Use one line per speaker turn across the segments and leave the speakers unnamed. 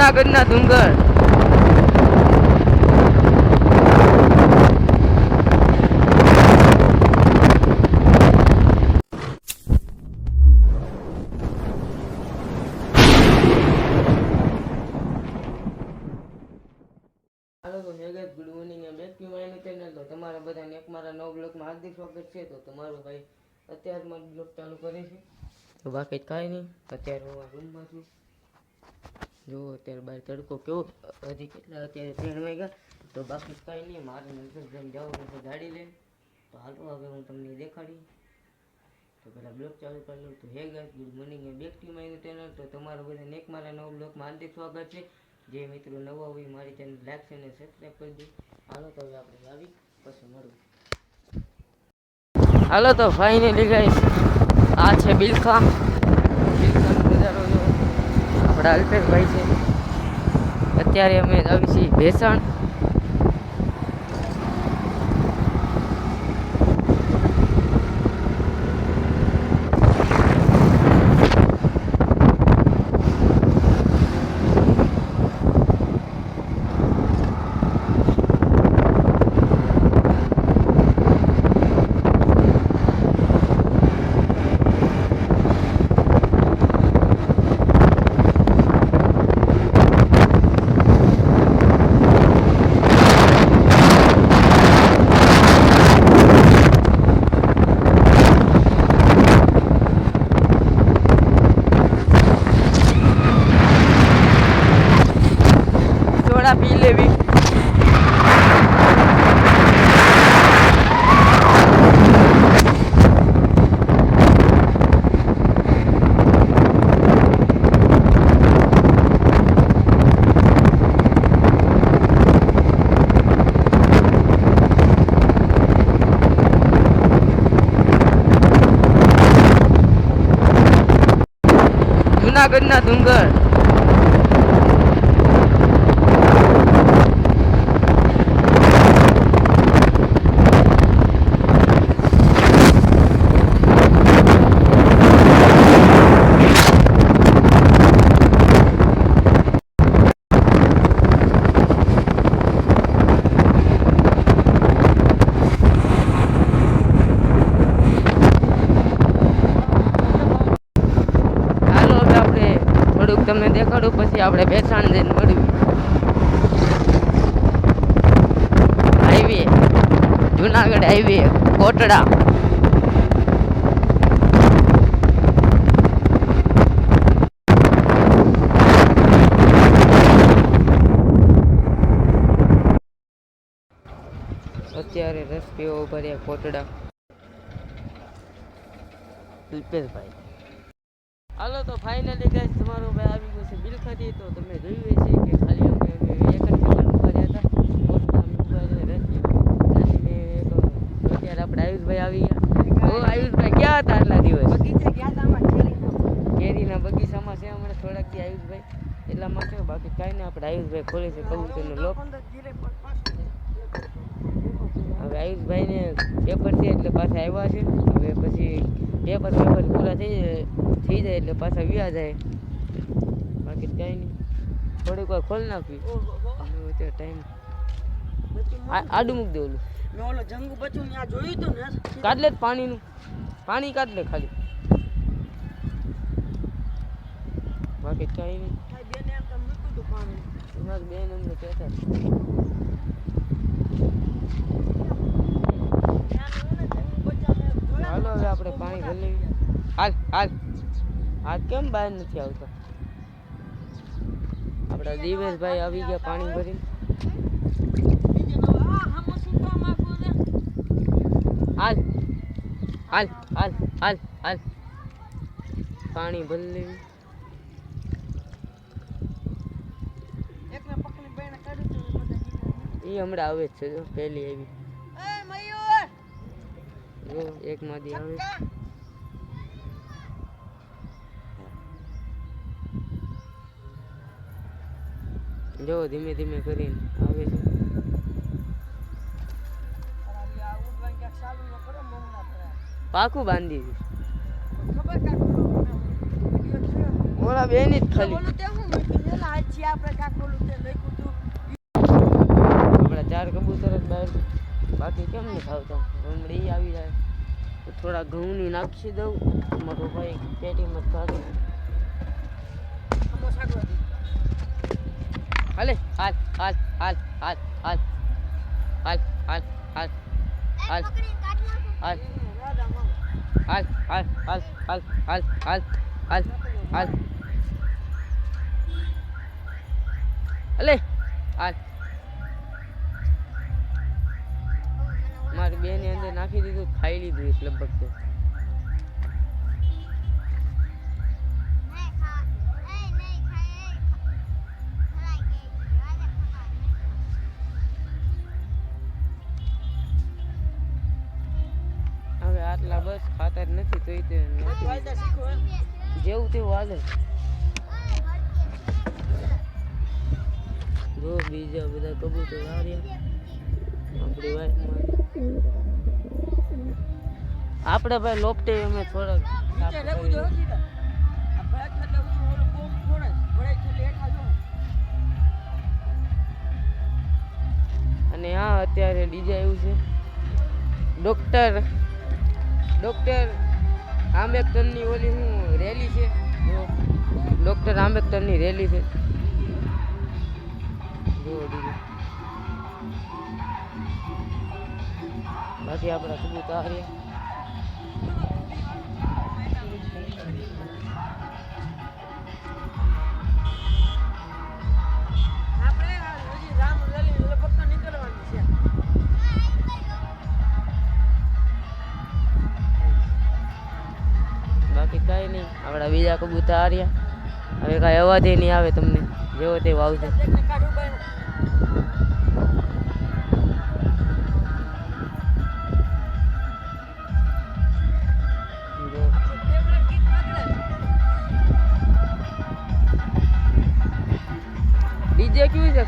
જુનાગઢના ડુંગર. Good morning એમ back તો તમારા બધાને એક નવ બ્લોગમાં હાર્દિક સ્વાગત છે. તો તમારો ભાઈ અત્યારમાં બ્લોક ચાલુ કરે છે. તો બાકી કાંઈ નહીં, અત્યારે હું આ રૂમમાં છું. જો અત્યારે બહાર તડકો કેવો હજી કેટલા અત્યારે ત્રણ વાગ્યા, તો બાકી કાંઈ નહીં, મારે નજર જેમ જવાનું તો ગાડી લઈને. તો હાલો હવે હું તમને દેખાડી તો પેલા બ્લોગ ચાલુ કરી લઉં. તો hey guys, good morning a back team આવ્યું ચેનલ. તો તમારો બધાને એક મારા નવો બ્લોગમાં હાર્દિક સ્વાગત છે. જે મિત્રો નવા હોય મારી ચેનલ લાઈક છે અને સબસ્ક્રાઈબ કરી દો. હાલો તો હવે આપણે આવી, પછી મળું. હાલો તો ફાઇનલી ગાઈસ, આ છે બિલખા આપણા અલ્પેશભાઈ છે. અત્યારે અમે આવી છીએ ભેસાણ. જુનાગઢના ડુંગર હાલો હવે આપણે થોડુંક તમને દેખાડું, પછી આપણે બેસાણ જઈને મળ્યું હાઈવે જુનાગઢ હાઈવે કોટડા. અત્યારે રસ પીવો ભર્યા કોટડા. અલ્પેશભાઈ હાલો તો ફાઇનલી ગાઈસ તમારો ભાઈ આવી ગયો છે બિલખાથી તો તમે જોયું હશે કે ખાલી અમે એક જ દુકાન કર્યા હતા. છે અત્યારે આપણે આયુષભાઈ આવી ગયા. ઓ આયુષભાઈ હતા આટલા દિવસ? કેરીના. બગીચામાં છે હમણાં થોડાક આયુષભાઈ. એટલામાં છે બાકી કાંઈ નહીં આપણે આયુષભાઈ ખોલે છે કબૂતરનો લોક. હવે આયુષભાઈને પેપર છે એટલે પાછા આવ્યા છે. હવે પછી પેપર પેપર પૂરા થઈ જાય થઈ જાય એટલે પાછા વ્યા જાય. બાકી કાંઈ નહીં. થોડીક વાર ખોલી નાખવી. અત્યારે ટાઈમ આડું મૂક દે ઓલું.
મેં ઓલો જંગુ બચ્ચું ત્યાં જોયું હતું ને?
કાઢ લે પાણીનું. પાણી કાઢ લે ખાલી. બાકી કાંઈ નહીં.
આ એમ તો મૂક્યું હતું પાણી.
બેન અંદર કહેતા
ત્યાં જંગુ બચ્ચાને જોયા
હાલો હવે આપણે પાણી ભરી હાલ હાલ. હાથ કેમ બહાર નથી આવતો? આપણા દિવેશભાઈ આવી ગયા પાણી ભરીને.
બીજે તો આ હામો શું કામ આખું રે
હાલ હાલ હાલ હાલ હાલ. પાણી ભરી લેવું. એ હમણાં આવે જ છે પહેલી આવી. એક માદી આવે. જો ધીમે ધીમે કરીને આવે છે. પાકું બાંધી દીધું ઓલા બેન જ ખાલી.
આપણા
ચાર કબૂતર જ બહાર બાકી કેમ નહીં ખાવતો રમડી આવી જાય તો થોડા ઘઉંની નાખી દઉં મારો ભાઈ પેટીમાં
ખાધું
હાલે હાલ હાલ હાલ હાલ હાલ હાલ હાલ હાલ હાલ હાલ હાલ હાલ હાલ હાલ હાલ હાલ હાલ હાલ અલે હાલ મારી બેને અંદર નાખી દીધું ખાઈ લીધું છે લગભગ તો. હવે આટલા બસ ખાતા જ નથી તોય તે નાખી
વાયદા શીખો હે
દીધું. જેવું તેવું હાલે. જો બીજા બધા કબૂતર આવ્યા આપણી વાઈફમાં. આપણે ભાઈ લોપટે અમે થોડાક અને હા અત્યારે ડીજે આવ્યું છે. ડોક્ટર ડોક્ટર આંબેડકરની ઓલી હું રેલી છે? ડોક્ટર આંબેડકરની રેલી છે. જો બાકી આપણે
સબૂત આ
બાકી કઈ નહીં આપણા બીજા કબૂતર હાર્યા. હવે કાંઈ અવાજ નહીં આવે તમને. જેવો તેવો આવશે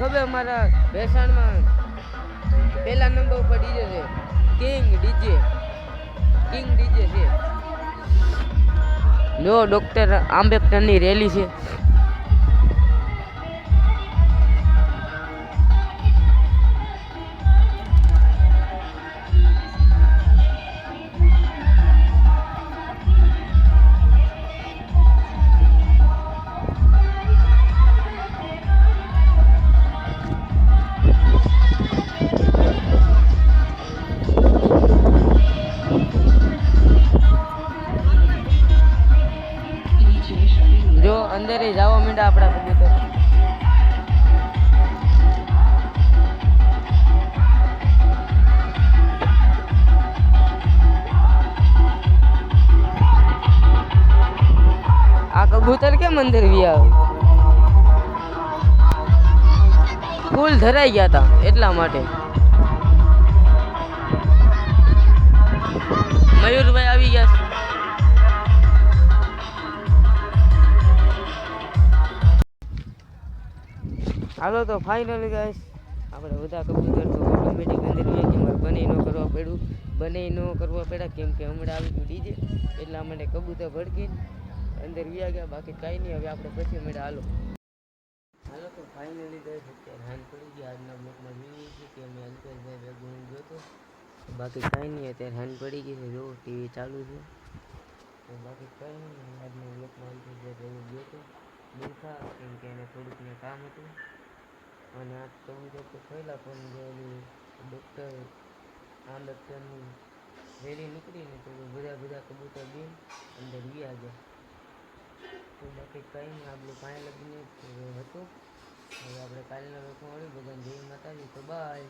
ખબર અમારા ભેસાણમાં પહેલા નંબર ઉપર ડીજે છે. કિંગ ડીજે કિંગ ડીજે છે. જો ડૉક્ટર આંબેડકરની રેલી છે. માંડ્યા આપણા કબૂતર આ કબૂતર કેમ અંદર વ્યા ફૂલ ધરાઈ ગયા હતા એટલા માટે. મયુરભાઈ આવી ગયા હાલો તો ફાઇનલી ગાઈસ આપણે બધા કબૂતર તો ઓટોમેટિક અંદર ગયા બને ન કરવા પડ્યું, બને ન કરવા પડ્યા, કેમ કે હમણાં આવી ગયું ડીજે, એટલા માટે કબૂતર ભડકીને અંદર વ્યા ગયા, બાકી કાંઈ નહીં, હવે આપણે પછી મળ્યા હાલો. હાલો તો ફાઇનલી ગાઈસ અત્યારે હાન પડી ગયા આજના બ્લોકમાં જોઈએ છે કે અમે અલ્પેશભાઈ ભેગું ગયો બાકી કાંઈ નહીં, અત્યારે હાન પડી ગઈ છે, જો ટીવી ચાલુ છે. બાકી કંઈ નહીં, આજના બ્લોકમાં અલ્પેશભાઈ ભેગું ગયો હતો દુખા કેમ કે એને થોડુંક ને કામ હતું. અને આ તો થયેલા પણ ગયેલી ડૉક્ટર ડૉક્ટર ડૉક્ટરની રેલી નીકળીને તો બધા બધા કબૂતર બી અંદર ગયા ગયા તો બાકી કંઈ નહીં આપણું કાંઈ લગ્ન હતું. હવે આપણે કાલના લોકો મળી બધાને જય માતાજી, તો બાય